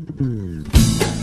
Mm-hmm.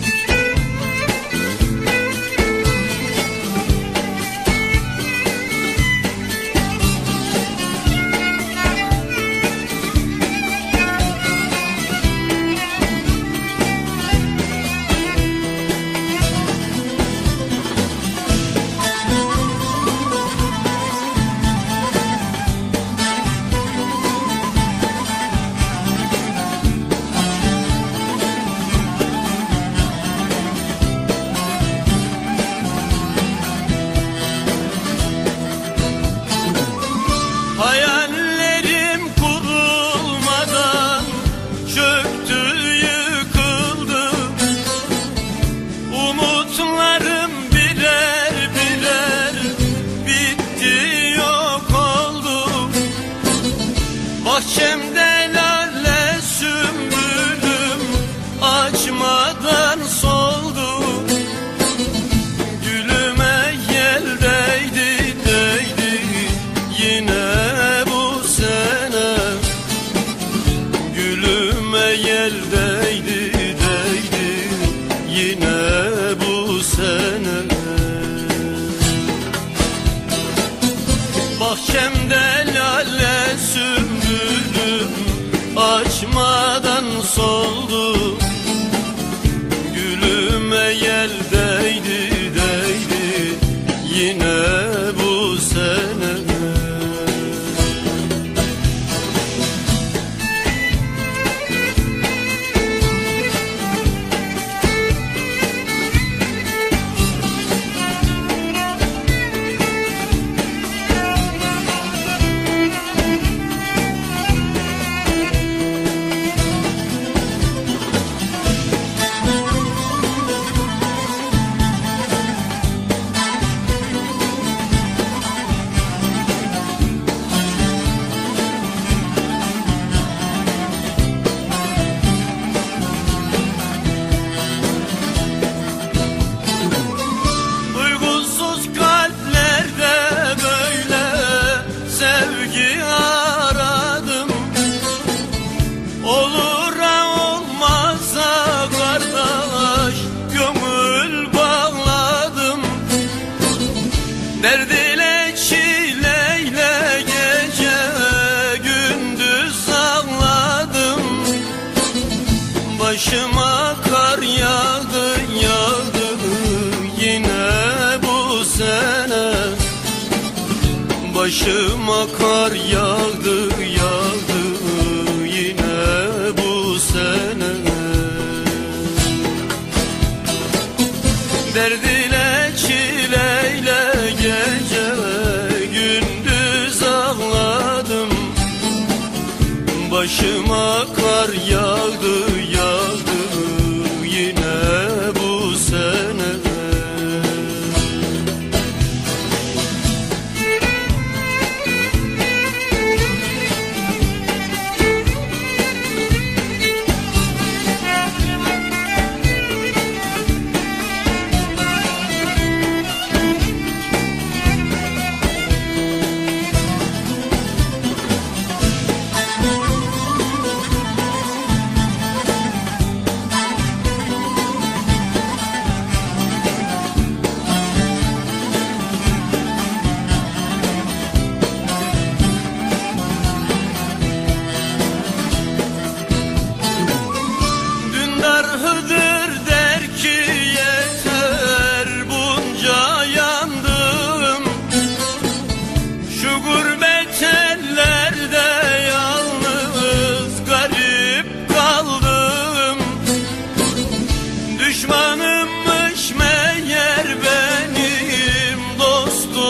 Açmadan soldu. Gülüme yel değdi değdi. Yine bu sene Gülüme yel değdi değdi. Yine bu sene Bahçemde lale sümbülüm açmadan soldu Başıma kar yağdı yağdı yine bu sene. Başıma kar yağdı yağdı yine bu sene. Derdiyle çileyle Başıma kar yağdı yağdı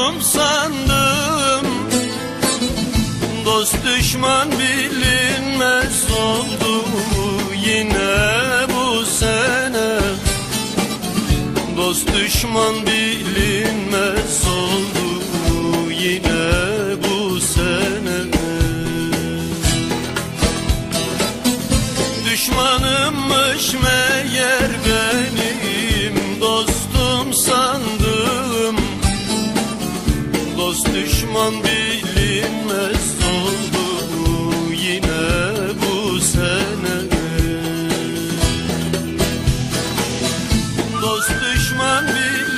dostum sandım. Dost düşman bilinmez oldu yine bu sene? Dost düşman bilinmez oldu yine bu sene? Düşmanımmış Dost düşman bilinmez oldu yine bu sene. Dost düşman bilinmez